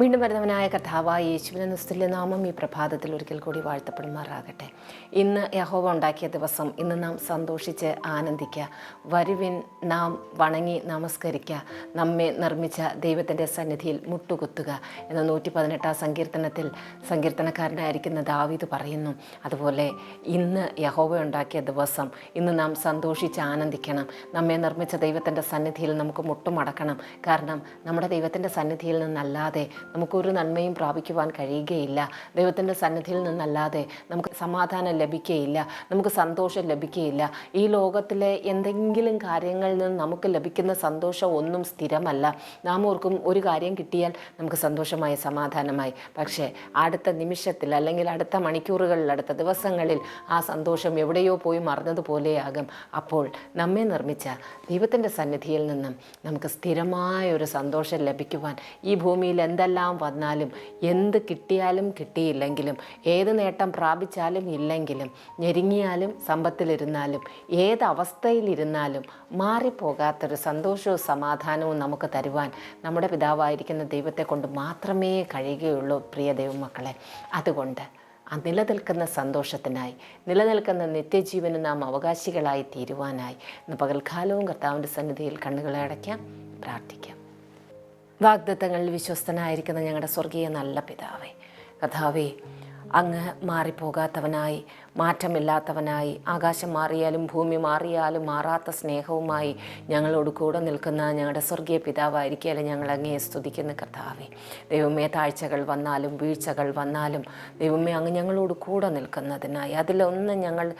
വീണ്ടും വരുന്നവനായ കഥാവായ യേശുവിനെ നിസ്തുല്യ നാമം ഈ പ്രഭാതത്തിൽ ഒരിക്കൽ കൂടി വാഴ്ത്തപ്പെടുമാറാകട്ടെ. ഇന്ന് യഹോവ ഉണ്ടാക്കിയ ദിവസം ഇന്ന് നാം സന്തോഷിച്ച് ആനന്ദിക്കുക. വരുവിൻ നാം വണങ്ങി നമസ്കരിക്കുക. നമ്മെ നിർമ്മിച്ച ദൈവത്തിന്റെ സന്നിധിയിൽ മുട്ടുകുത്തുക എന്ന നൂറ്റി പതിനെട്ടാം സങ്കീർത്തനത്തിൽ സങ്കീർത്തനക്കാരനായിരിക്കുന്ന ദാവീദ് പറയുന്നു. അതുപോലെ ഇന്ന് യഹോവ ഉണ്ടാക്കിയ ദിവസം ഇന്ന് നാം സന്തോഷിച്ച് ആനന്ദിക്കണം. നമ്മെ നിർമ്മിച്ച ദൈവത്തിന്റെ സന്നിധിയിൽ നമുക്ക് മുട്ടുമടക്കണം. കാരണം നമ്മുടെ ദൈവത്തിന്റെ സന്നിധിയിൽ നിന്നല്ലാതെ നമുക്കൊരു നന്മയും പ്രാപിക്കുവാൻ കഴിയുകയില്ല. ദൈവത്തിന്റെ സന്നിധിയിൽ നിന്നല്ലാതെ നമുക്ക് സമാധാനം ലഭിക്കുകയില്ല. നമുക്ക് സന്തോഷം ലഭിക്കുകയില്ല. ഈ ലോകത്തിലെ എന്തെങ്കിലും കാര്യങ്ങളിൽ നിന്ന് നമുക്ക് ലഭിക്കുന്ന സന്തോഷം ഒന്നും സ്ഥിരമല്ല. നാം ഓർക്കും ഒരു കാര്യം കിട്ടിയാൽ നമുക്ക് സന്തോഷമായി സമാധാനമായി. പക്ഷേ അടുത്ത നിമിഷത്തിൽ അല്ലെങ്കിൽ അടുത്ത മണിക്കൂറുകളിൽ അടുത്ത ദിവസങ്ങളിൽ ആ സന്തോഷം എവിടെയോ പോയി മറന്നതുപോലെയാകും. അപ്പോൾ നമ്മെ നിർമ്മിച്ച ദൈവത്തിന്റെ സന്നിധിയിൽ നിന്നും നമുക്ക് സ്ഥിരമായ ഒരു സന്തോഷം ലഭിക്കുവാൻ ഈ ഭൂമിയിൽ എന്തെല്ലാം വന്നാലും എന്ത് കിട്ടിയാലും കിട്ടിയില്ലെങ്കിലും ഏത് നേട്ടം പ്രാപിച്ചാലും ഇല്ലെങ്കിലും ഞെരുങ്ങിയാലും സമ്പത്തിലിരുന്നാലും ഏത് അവസ്ഥയിലിരുന്നാലും മാറിപ്പോകാത്തൊരു സന്തോഷവും സമാധാനവും നമുക്ക് തരുവാൻ നമ്മുടെ പിതാവായിരിക്കുന്ന ദൈവത്തെ കൊണ്ട് മാത്രമേ കഴിയുകയുള്ളൂ പ്രിയ ദൈവമക്കളെ. അതുകൊണ്ട് ആ നിലനിൽക്കുന്ന സന്തോഷത്തിനായി നിലനിൽക്കുന്ന നിത്യജീവന് നാം അവകാശികളായി തീരുവാനായി ഇന്ന് പകൽക്കാലവും കർത്താവിന്റെ സന്നിധിയിൽ കണ്ണുകളെ അടയ്ക്കാം പ്രാർത്ഥിക്കാം. വാഗ്ദത്തങ്ങളിൽ വിശ്വസ്തനായിരിക്കുന്ന ഞങ്ങളുടെ സ്വർഗീയ നല്ല പിതാവേ കഥാവേ അങ്ങ് മാറിപ്പോകാത്തവനായി മാറ്റമില്ലാത്തവനായി ആകാശം മാറിയാലും ഭൂമി മാറിയാലും മാറാത്ത സ്നേഹവുമായി ഞങ്ങളോട് കൂടെ നിൽക്കുന്ന ഞങ്ങളുടെ സ്വർഗീയ പിതാവായിരിക്കാലും ഞങ്ങൾ അങ്ങേ സ്തുതിക്കുന്ന കർത്താവേ. ദൈവമേ താഴ്ചകൾ വന്നാലും വീഴ്ചകൾ വന്നാലും ദൈവമേ അങ്ങ് ഞങ്ങളോട് കൂടെ നിൽക്കുന്നതിനായി അതിലൊന്നും ഞങ്ങൾ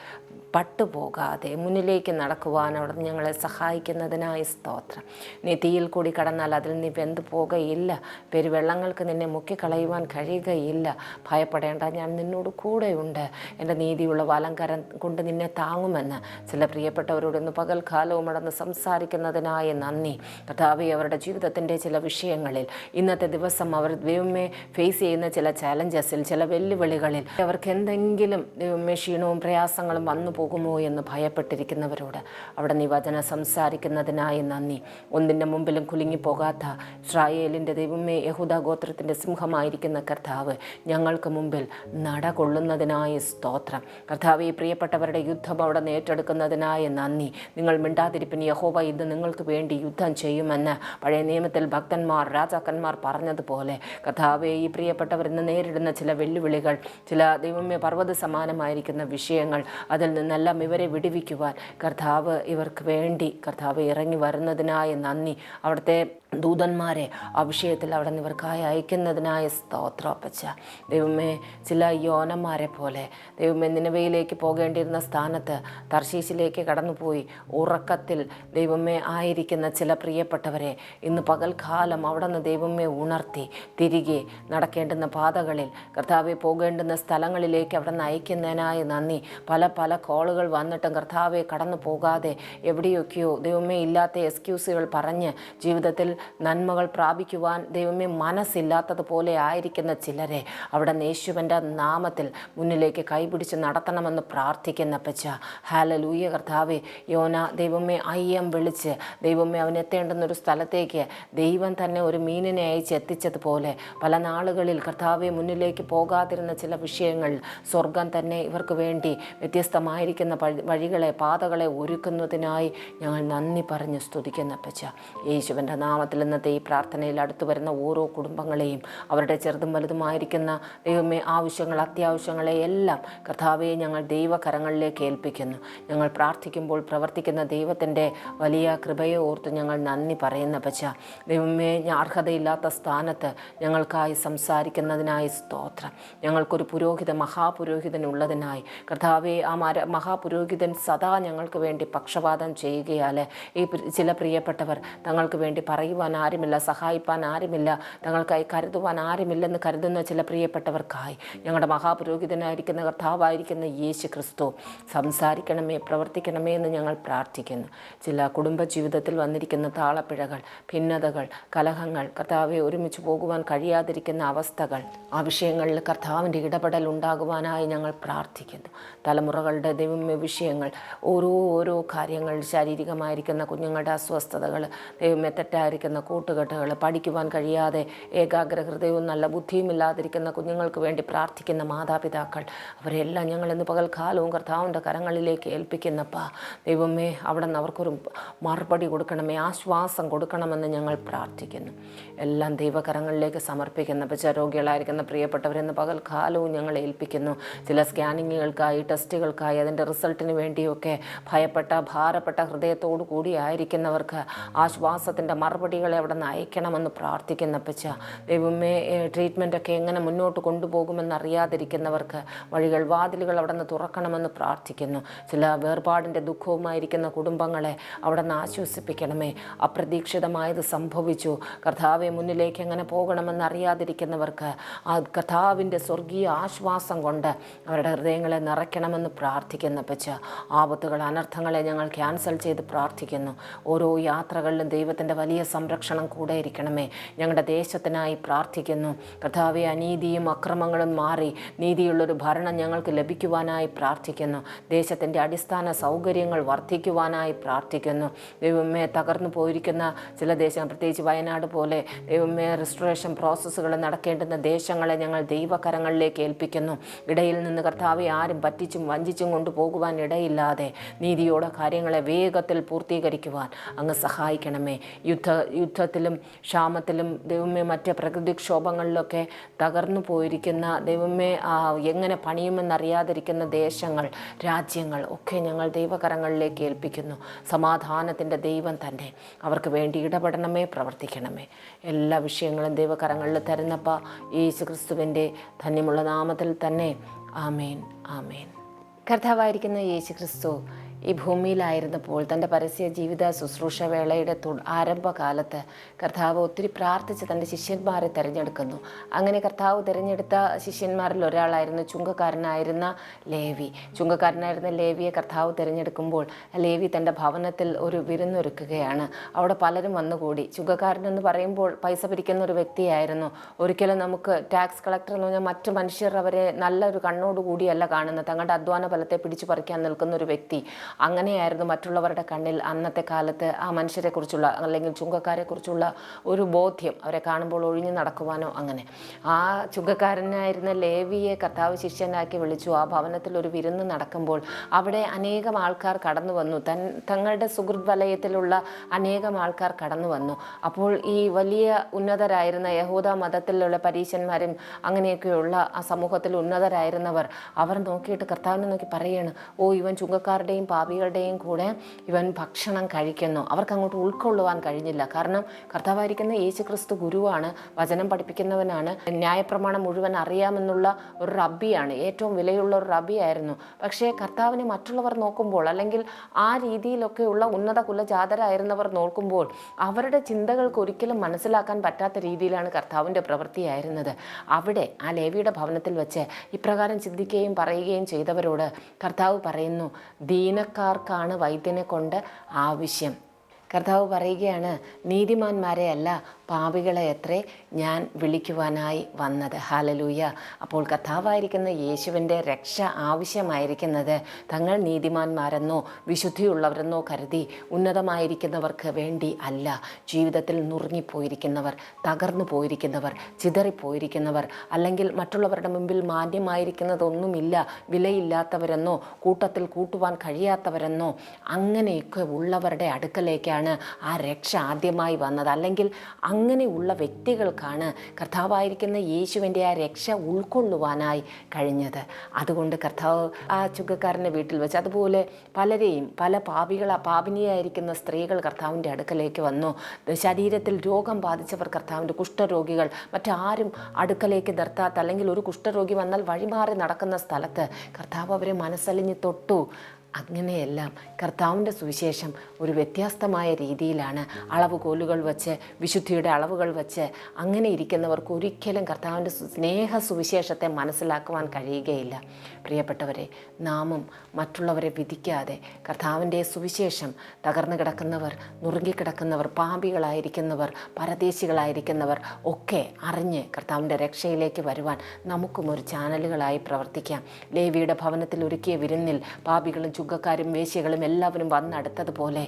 പട്ടുപോകാതെ മുന്നിലേക്ക് നടക്കുവാൻ അവിടെ ഞങ്ങളെ സഹായിക്കുന്നതിനായി സ്തോത്രം. നീ തീയിൽ കൂടി കടന്നാൽ അതിൽ നീ വെന്ത് പോകുകയില്ല. പെരുവെള്ളങ്ങൾക്ക് നിന്നെ മുക്കിക്കളയുവാൻ കഴിയുകയില്ല. ഭയപ്പെടേണ്ട ഞാൻ നിന്നോട് കൂടെയുണ്ട്. എന്റെ നീതിയുള്ള വാലങ്കാരൻ കൊണ്ട് നിന്നെ താങ്ങുമെന്ന് ചില പ്രിയപ്പെട്ടവരോട് ഇന്ന് പകൽക്കാലവും അടന്ന് സംസാരിക്കുന്നതിനായി നന്ദി. കഥാവി അവരുടെ ജീവിതത്തിന്റെ ചില വിഷയങ്ങളിൽ ഇന്നത്തെ ദിവസം അവർ ദൈവമേ ഫേസ് ചെയ്യുന്ന ചില ചാലഞ്ചസിൽ ചില വെല്ലുവിളികളിൽ അവർക്ക് എന്തെങ്കിലും ദൈവമേ ക്ഷീണവും പ്രയാസങ്ങളും വന്നു പോകുമോ എന്ന് ഭയപ്പെട്ടിരിക്കുന്നവരോട് അവിടെ നീ വചന സംസാരിക്കുന്നതിനായി നന്ദി. ഒന്നിന്റെ മുമ്പിലും കുലുങ്ങിപ്പോകാത്ത ഇസ്രായേലിന്റെ ദൈവമേ യഹൂദ ഗോത്രത്തിന്റെ സിംഹമായിരിക്കുന്ന കർത്താവ് ഞങ്ങൾക്ക് മുമ്പിൽ നടകൊള്ളുന്നതിനായി സ്തോത്രം. കർത്താവ് ഈ പ്രിയപ്പെട്ടവരുടെ യുദ്ധം അവിടെ ഏറ്റെടുക്കുന്നതിനായി നന്ദി. നിങ്ങൾ മിണ്ടാതിരിപ്പിന് യഹോവ ഇത് നിങ്ങൾക്ക് വേണ്ടി യുദ്ധം ചെയ്യുമെന്ന് പഴയ നിയമത്തിൽ ഭക്തന്മാർ രാജാക്കന്മാർ പറഞ്ഞതുപോലെ. കഥാവെ ഈ പ്രിയപ്പെട്ടവർ ഇന്ന് നേരിടുന്ന ചില വെല്ലുവിളികൾ ചില ദൈവമേ പർവത സമാനമായിരിക്കുന്ന വിഷയങ്ങൾ അതിൽ നിന്നെല്ലാം ഇവരെ വിടുവിക്കുവാൻ കർത്താവ് ഇവർക്ക് വേണ്ടി കർത്താവ് ഇറങ്ങി വരുന്നതിനായ നന്ദി. അവിടുത്തെ ദൂതന്മാരെ ആ വിഷയത്തിൽ അവിടെ ഇവർക്കായി അയക്കുന്നതിനായ സ്തോത്രപ്പച്ച ദൈവമേ ചില യോനന്മാരെ പോലെ ദൈവമേ നിലവയിലേക്ക് പോകേണ്ടിയിരുന്ന സ്ഥാനത്ത് തർശീശിലേക്ക് കടന്നുപോയി ഉറക്കത്തിൽ ദൈവമേ ആയിരിക്കുന്ന ചില പ്രിയപ്പെട്ടവരെ ഇന്ന് പകൽക്കാലം അവിടെ നിന്ന് ദൈവമേ ഉണർത്തി തിരികെ നടക്കേണ്ടുന്ന പാതകളിൽ കർത്താവെ പോകേണ്ടുന്ന സ്ഥലങ്ങളിലേക്ക് അവിടെ നിന്ന് അയക്കുന്നതിനായി നന്ദി. പല പല കോളുകൾ വന്നിട്ടും കർത്താവെ കടന്നു പോകാതെ എവിടെയൊക്കെയോ ദൈവമേ ഇല്ലാത്ത എക്സ്ക്യൂസുകൾ പറഞ്ഞ് ജീവിതത്തിൽ നന്മകൾ പ്രാപിക്കുവാൻ ദൈവമേ മനസ്സില്ലാത്തതുപോലെ ആയിരിക്കുന്ന ചിലരെ അവിടെ യേശുവിന്റെ നാമത്തിൽ മുന്നിലേക്ക് കൈപിടിച്ച് നടത്തണമെന്ന് പ്രാർത്ഥിക്കുന്ന പച്ച ഹാലലൂയ കർത്താവെ യോന ദൈവമേ അയ്യം വിളിച്ച് ദൈവമേ ഒരു സ്ഥലത്തേക്ക് ദൈവം തന്നെ ഒരു മീനിനെ അയച്ച് എത്തിച്ചതുപോലെ പല നാളുകളിൽ കർത്താവെ മുന്നിലേക്ക് പോകാതിരുന്ന ചില വിഷയങ്ങൾ സ്വർഗം തന്നെ ഇവർക്ക് വേണ്ടി വ്യത്യസ്തമായിരിക്കുന്ന പഴി- വഴികളെ പാതകളെ ഒരുക്കുന്നതിനായി ഞങ്ങൾ നന്ദി പറഞ്ഞ് സ്തുതിക്കുന്ന പച്ച യേശുവിന്റെ നാമത്തിൽ ഇന്നത്തെ ഈ പ്രാർത്ഥനയിൽ അടുത്തു വരുന്ന ഓരോ കുടുംബങ്ങളെയും അവരുടെ ചെറുതും വലുതുമായിരിക്കുന്ന ദൈവമേ ആവശ്യങ്ങൾ അത്യാവശ്യങ്ങളെ എല്ലാം കർത്താവെ ഞങ്ങൾ ദൈവകരങ്ങളിലേക്ക് ഏൽപ്പിക്കുന്നു. ഞങ്ങൾ പ്രാർത്ഥിക്കുമ്പോൾ പ്രവർത്തിക്കുന്ന ദൈവത്തിന്റെ വലിയ കൃപയെ ഓർത്ത് ഞങ്ങൾ നന്ദി പറയുന്ന പച്ച ദൈവമേ അർഹതയില്ലാത്ത സ്ഥാനത്ത് ഞങ്ങൾക്കായി സംസാരിക്കുന്നതിനായി സ്തോത്രം. ഞങ്ങൾക്കൊരു പുരോഹിത മഹാപുരോഹിതനുള്ളതിനായി കർത്താവെ ആ മര മഹാപുരോഹിതൻ സദാ ഞങ്ങൾക്ക് വേണ്ടി പക്ഷപാതം ചെയ്യുകയാൽ ഈ ചില പ്രിയപ്പെട്ടവർ തങ്ങൾക്ക് വേണ്ടി പറയുവാൻ ആരുമില്ല സഹായിപ്പാൻ ആരുമില്ല തങ്ങൾക്കായി കരുതുവാൻ ആരുമില്ലെന്ന് കരുതുന്ന ചില പ്രിയപ്പെട്ടവർക്കായി ഞങ്ങളുടെ മഹാപുരോഹിതനായിരിക്കുന്ന കർത്താവായിരിക്കുന്ന യേശു ക്രിസ്തു സംസാരിക്കണമേ പ്രവർത്തിക്കണമേ എന്ന് ഞങ്ങൾ പ്രാർത്ഥിക്കുന്നു. ചില കുടുംബ ജീവിതത്തിൽ വന്നിരിക്കുന്ന താളപ്പിഴകൾ ഭിന്നതകൾ കലഹങ്ങൾ കർത്താവെ ഒരുമിച്ച് പോകുവാൻ കഴിയാതിരിക്കുന്ന അവസ്ഥകൾ ആ വിഷയങ്ങളിൽ കർത്താവിന്റെ ഇടപെടൽ ഉണ്ടാകുവാനായി ഞങ്ങൾ പ്രാർത്ഥിക്കുന്നു. തലമുറകളുടെ ദൈവമേ വിഷയങ്ങൾ ഓരോ ഓരോ കാര്യങ്ങൾ ശാരീരികമായിരിക്കുന്ന കുഞ്ഞുങ്ങളുടെ അസ്വസ്ഥതകൾ ദൈവമേ തെറ്റായിരിക്കുന്ന കൂട്ടുകെട്ടുകൾ പഠിക്കുവാൻ കഴിയാതെ ഏകാഗ്രഹൃദയവും നല്ല ബുദ്ധിയും ഇല്ലാതിരിക്കുന്ന കുഞ്ഞുങ്ങൾക്ക് വേണ്ടി പ്രാർത്ഥിക്കുന്ന മാതാപിതാക്കൾ അവരെല്ലാം ഞങ്ങൾ ഇന്ന് പകൽക്കാലവും കർത്താവിന്റെ കരങ്ങളിലേക്ക് ഏൽപ്പിക്കുന്നപ്പാ. ദൈവമേ അവിടെ നിന്ന് അവർക്കൊരു മറുപടി കൊടുക്കണമേ ആശ്വാസം കൊടുക്കണമെന്ന് ഞങ്ങൾ പ്രാർത്ഥിക്കുന്നു. എല്ലാം ദൈവകരങ്ങളിലേക്ക് സമർപ്പിക്കുന്ന രോഗികളായിരിക്കുന്ന പ്രിയപ്പെട്ടവരെന്ന് പകൽക്കാലവും ഞങ്ങൾ ഏൽപ്പിക്കുന്നു. ചില സ്കാനിങ്ങുകൾക്കായി ടെസ്റ്റുകൾക്കായി അതിന്റെ റിസൾട്ടിന് വേണ്ടിയൊക്കെ ഭയപ്പെട്ട ഭാരപ്പെട്ട ഹൃദയത്തോടു കൂടി ആയിരിക്കുന്നവർക്ക് ആശ്വാസത്തിന്റെ മറുപടികളെ അവിടെ നിന്ന് അയക്കണമെന്ന് പ്രാർത്ഥിക്കുന്ന പച്ച ദൈവമേ ട്രീറ്റ്മെന്റൊക്കെ എങ്ങനെ മുന്നോട്ട് കൊണ്ടുപോകുമെന്ന് അറിയാതിരിക്കുന്നവർക്ക് വഴികൾ വാതിലുകൾ അവിടെ നിന്ന് തുറക്കണമെന്ന് പ്രാർത്ഥിക്കുന്നു. ചില വേർപാടിന്റെ ദുഃഖവുമായിരിക്കുന്ന കുടുംബങ്ങളെ അവിടെ നിന്ന് ആശ്വസിപ്പിക്കണമേ. അപ്രതീക്ഷിതമായത് സംഭവിച്ചു. കർത്താവെ മുന്നിലേക്ക് എങ്ങനെ പോകണമെന്ന് അറിയാതിരിക്കുന്നവർക്ക് ആ കർത്താവിന്റെ സ്വർഗീയ ആശ്വാസം കൊണ്ട് അവരുടെ ഹൃദയങ്ങളെ നിറയ്ക്കണമെന്ന് പ്രാർത്ഥിക്കുന്ന. പച്ച ആപത്തുകൾ അനർത്ഥങ്ങളെ ഞങ്ങൾ ക്യാൻസൽ ചെയ്ത് പ്രാർത്ഥിക്കുന്നു. ഓരോ യാത്രകളിലും ദൈവത്തിന്റെ വലിയ സംരക്ഷണം കൂടെ ഇരിക്കണമേ. ഞങ്ങളുടെ ദേശത്തിനായി പ്രാർത്ഥിക്കുന്നു. കർത്താവെ അനീതിയും അക്രമങ്ങളും മാറി നീതിയുള്ളൊരു ഭരണം ഞങ്ങൾക്ക് ലഭിക്കുവാനായി പ്രാർത്ഥിക്കുന്നു. ദേശത്തിന്റെ അടിസ്ഥാന സൗകര്യങ്ങൾ വർദ്ധിക്കുവാനായി പ്രാർത്ഥിക്കുന്നു. ദൈവമേ തകർന്നു പോയിരിക്കുന്ന ചില ദേശങ്ങൾ പ്രത്യേകിച്ച് വയനാട് പോലെ ദൈവമേ റെസ്റ്റോറേഷൻ പ്രോസസ്സുകൾ നടക്കേണ്ടുന്ന ദേശങ്ങളെ ഞങ്ങൾ ദൈവകരങ്ങളിലേക്ക് ഏൽപ്പിക്കുന്നു. ഇടയിൽ നിന്ന് കർത്താവെ ആരും പറ്റിച്ചും വഞ്ചിച്ചും കൊണ്ടുപോകുവാൻ ഇടയില്ലാതെ നീതിയോടെ കാര്യങ്ങളെ വേഗത്തിൽ പൂർത്തീകരിക്കുവാൻ അങ്ങ് സഹായിക്കണമേ. യുദ്ധ യുദ്ധത്തിലും ക്ഷാമത്തിലും ദൈവമേ മറ്റ് പ്രകൃതിക്ഷോഭങ്ങളിലൊക്കെ തകർന്നു പോയിരിക്കുന്ന ദൈവമേ എങ്ങനെ പണിയുമെന്നറിയാതിരിക്കുന്ന ദേശങ്ങൾ രാജ്യങ്ങൾ ഒക്കെ ഞങ്ങൾ ദൈവകരങ്ങളിലേക്ക് ഏൽപ്പിക്കുന്നു. സമാധാനത്തിന്റെ ദൈവം തന്നെ അവർക്ക് വേണ്ടി ഇടപെടണമേ പ്രവർത്തിക്കണമേ. എല്ലാ വിഷയങ്ങളും ദൈവകരങ്ങളിൽ തരുന്നപ്പ. യേശു ക്രിസ്തുവിന്റെ ധന്യമുള്ള നാമത്തിൽ തന്നെ. ആമേൻ ആമേൻ. കർത്താവായിരിക്കുന്ന യേശു ക്രിസ്തു ഈ ഭൂമിയിലായിരുന്നപ്പോൾ തന്റെ പരസ്യ ജീവിത ശുശ്രൂഷ വേളയുടെ ആരംഭകാലത്ത് കർത്താവ് ഒത്തിരി പ്രാർത്ഥിച്ച് തന്റെ ശിഷ്യന്മാരെ തിരഞ്ഞെടുക്കുന്നു. അങ്ങനെ കർത്താവ് തിരഞ്ഞെടുത്ത ശിഷ്യന്മാരിൽ ഒരാളായിരുന്നു ചുങ്കക്കാരനായിരുന്ന ലേവി. ചുങ്കക്കാരനായിരുന്ന ലേവിയെ കർത്താവ് തിരഞ്ഞെടുക്കുമ്പോൾ ലേവി തന്റെ ഭവനത്തിൽ ഒരു വിരുന്നൊരുക്കുകയാണ്. അവിടെ പലരും വന്നുകൂടി. ചുങ്കക്കാരനെന്ന് പറയുമ്പോൾ പൈസ പിരിക്കുന്ന ഒരു വ്യക്തിയായിരുന്നു. ഒരിക്കലും നമുക്ക് ടാക്സ് കളക്ടർ എന്ന് പറഞ്ഞാൽ മറ്റു മനുഷ്യർ അവരെ നല്ലൊരു കണ്ണോടുകൂടിയല്ല കാണുന്നത്. തങ്ങളുടെ അധ്വാന ഫലത്തെ പിടിച്ചു പറിക്കാൻ നിൽക്കുന്ന ഒരു വ്യക്തി. അങ്ങനെയായിരുന്നു മറ്റുള്ളവരുടെ കണ്ണിൽ അന്നത്തെ കാലത്ത് ആ മനുഷ്യരെക്കുറിച്ചുള്ള അല്ലെങ്കിൽ ചുങ്കക്കാരെക്കുറിച്ചുള്ള ഒരു ബോധ്യം അവരെ കാണുമ്പോൾ ഒഴിഞ്ഞു നടക്കുവാനോ അങ്ങനെ. ആ ചുങ്കക്കാരനായിരുന്ന ലേവിയെ കർത്താവ് ശിഷ്യനാക്കി വിളിച്ചു. ആ ഭവനത്തിൽ ഒരു വിരുന്ന് നടക്കുമ്പോൾ അവിടെ അനേകം ആൾക്കാർ കടന്നു വന്നു. തൻ തങ്ങളുടെ സുഹൃത് വലയത്തിലുള്ള അനേകം ആൾക്കാർ കടന്നു വന്നു. അപ്പോൾ ഈ വലിയ ഉന്നതരായിരുന്ന യഹൂദ മതത്തിലുള്ള പരീശന്മാരും അങ്ങനെയൊക്കെയുള്ള ആ സമൂഹത്തിൽ ഉന്നതരായിരുന്നവർ അവർ നോക്കിയിട്ട് കർത്താവിനെ നോക്കി പറയാണ് ഓ ഇവൻ ചുങ്കക്കാരുടെയും പാപികളുടെയും കൂടെ ഇവൻ ഭക്ഷണം കഴിക്കുന്നു. അവർക്ക് അങ്ങോട്ട് ഉൾക്കൊള്ളുവാൻ കഴിഞ്ഞില്ല. കാരണം കർത്താവായിരിക്കുന്ന യേശു ക്രിസ്തു ഗുരുവാണ് വചനം പഠിപ്പിക്കുന്നവനാണ്. ന്യായപ്രമാണം മുഴുവൻ അറിയാമെന്നുള്ള ഒരു റബ്ബിയാണ്. ഏറ്റവും വിലയുള്ള ഒരു റബ്ബിയായിരുന്നു. പക്ഷേ കർത്താവിനെ മറ്റുള്ളവർ നോക്കുമ്പോൾ അല്ലെങ്കിൽ ആ രീതിയിലൊക്കെയുള്ള ഉന്നത കുലജാതരായിരുന്നവർ നോക്കുമ്പോൾ അവരുടെ ചിന്തകൾക്ക് ഒരിക്കലും മനസ്സിലാക്കാൻ പറ്റാത്ത രീതിയിലാണ് കർത്താവിന്റെ പ്രവൃത്തിയായിരുന്നത്. അവിടെ ആ ലേവിയുടെ ഭവനത്തിൽ വെച്ച് ഇപ്രകാരം ചിന്തിക്കുകയും പറയുകയും ചെയ്തവരോട് കർത്താവ് പറയുന്നു ദീനക്കാർക്കാണ് വൈദ്യനെ കൊണ്ട് ആവശ്യം. കർത്താവ് പറയുകയാണ് നീതിമാന്മാരെ അല്ല പാപികളെ എത്രേ ഞാൻ വിളിക്കുവാനായി വന്നത്. ഹാലലൂയ അപ്പോൾ കഥാവായിരിക്കുന്ന യേശുവിന്റെ രക്ഷ ആവശ്യമായിരിക്കുന്നത് തങ്ങൾ നീതിമാന്മാരെന്നോ വിശുദ്ധിയുള്ളവരെന്നോ കരുതി ഉന്നതമായിരിക്കുന്നവർക്ക് വേണ്ടി അല്ല. ജീവിതത്തിൽ നുറുങ്ങിപ്പോയിരിക്കുന്നവർ തകർന്നു പോയിരിക്കുന്നവർ ചിതറിപ്പോയിരിക്കുന്നവർ അല്ലെങ്കിൽ മറ്റുള്ളവരുടെ മുമ്പിൽ മാന്യമായിരിക്കുന്നതൊന്നുമില്ല. വിലയില്ലാത്തവരെന്നോ കൂട്ടത്തിൽ കൂട്ടുവാൻ കഴിയാത്തവരെന്നോ അങ്ങനെയൊക്കെ ഉള്ളവരുടെ അടുക്കലേക്കാണ് ആ രക്ഷ ആദ്യമായി വന്നത്. അല്ലെങ്കിൽ അങ്ങനെയുള്ള വ്യക്തികൾക്കാണ് കർത്താവായിരിക്കുന്ന യേശുവിന്റെ ആ രക്ഷ ഉൾക്കൊള്ളുവാനായി കഴിഞ്ഞത്. അതുകൊണ്ട് കർത്താവ് ആ ചുങ്കക്കാരന്റെ വീട്ടിൽ വെച്ച് അതുപോലെ പലരെയും പല പാപികൾ പാപിനിയായിരിക്കുന്ന സ്ത്രീകൾ കർത്താവിന്റെ അടുക്കലേക്ക് വന്നു. ശരീരത്തിൽ രോഗം ബാധിച്ചവർ കർത്താവിന്റെ കുഷ്ഠരോഗികൾ. മറ്റാരും അടുക്കലേക്ക് നിർത്താത്ത അല്ലെങ്കിൽ ഒരു കുഷ്ഠരോഗി വന്നാൽ വഴിമാറി നടക്കുന്ന സ്ഥലത്ത് കർത്താവ് അവരെ മനസ്സലിഞ്ഞ് തൊട്ടു. അങ്ങനെയെല്ലാം കർത്താവിന്റെ സുവിശേഷം ഒരു വ്യത്യസ്തമായ രീതിയിലാണ്. അളവുകോലുകൾ വച്ച് വിശുദ്ധിയുടെ അളവുകൾ വച്ച് അങ്ങനെ ഇരിക്കുന്നവർക്ക് ഒരിക്കലും കർത്താവിന്റെ സ്നേഹ സുവിശേഷത്തെ മനസ്സിലാക്കുവാൻ കഴിയുകയില്ല. പ്രിയപ്പെട്ടവരെ നാമും മറ്റുള്ളവരെ വിധിക്കാതെ കർത്താവിന്റെ സുവിശേഷം തകർന്നു കിടക്കുന്നവർ നുറുങ്ങിക്കിടക്കുന്നവർ പാപികളായിരിക്കുന്നവർ പരദേശികളായിരിക്കുന്നവർ ഒക്കെ അറിഞ്ഞ് കർത്താവിന്റെ രക്ഷയിലേക്ക് വരുവാൻ നമുക്കും ഒരു ചാനലുകളായി പ്രവർത്തിക്കാം. ലേവിയുടെ ഭവനത്തിൽ ഒരുക്കിയ വിരുന്നിൽ പാപികളും ചുങ്കക്കാരും വേശ്യകളും എല്ലാവരും വന്നടുത്തതുപോലെ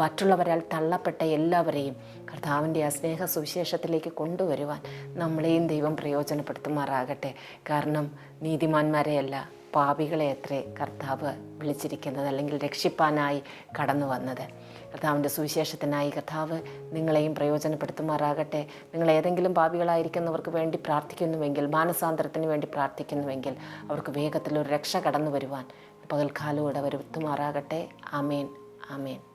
മറ്റുള്ളവരാൽ തള്ളപ്പെട്ട എല്ലാവരെയും കർത്താവിന്റെ ആ സ്നേഹ സുവിശേഷത്തിലേക്ക് കൊണ്ടുവരുവാൻ നമ്മളെയും ദൈവം പ്രയോജനപ്പെടുത്തുമാറാകട്ടെ. കാരണം നീതിമാന്മാരെയല്ല പാപികളെ അത്രേ കർത്താവ് വിളിച്ചിരിക്കുന്നത് അല്ലെങ്കിൽ രക്ഷിപ്പാനായി കടന്നു വന്നത്. കർത്താവിന്റെ സുവിശേഷത്തിനായി കർത്താവ് നിങ്ങളെയും പ്രയോജനപ്പെടുത്തുമാറാകട്ടെ. നിങ്ങൾ ഏതെങ്കിലും പാപികളായിരിക്കുന്നവർക്ക് വേണ്ടി പ്രാർത്ഥിക്കുന്നുവെങ്കിൽ മാനസാന്തരത്തിന് വേണ്ടി പ്രാർത്ഥിക്കുന്നുവെങ്കിൽ അവർക്ക് വേഗത്തിൽ ഒരു രക്ഷ കടന്നു വരുവാൻ പകൽക്കാലം ഇടവരുത്തുമാറാകട്ടെ അമേൻ ആമേൻ.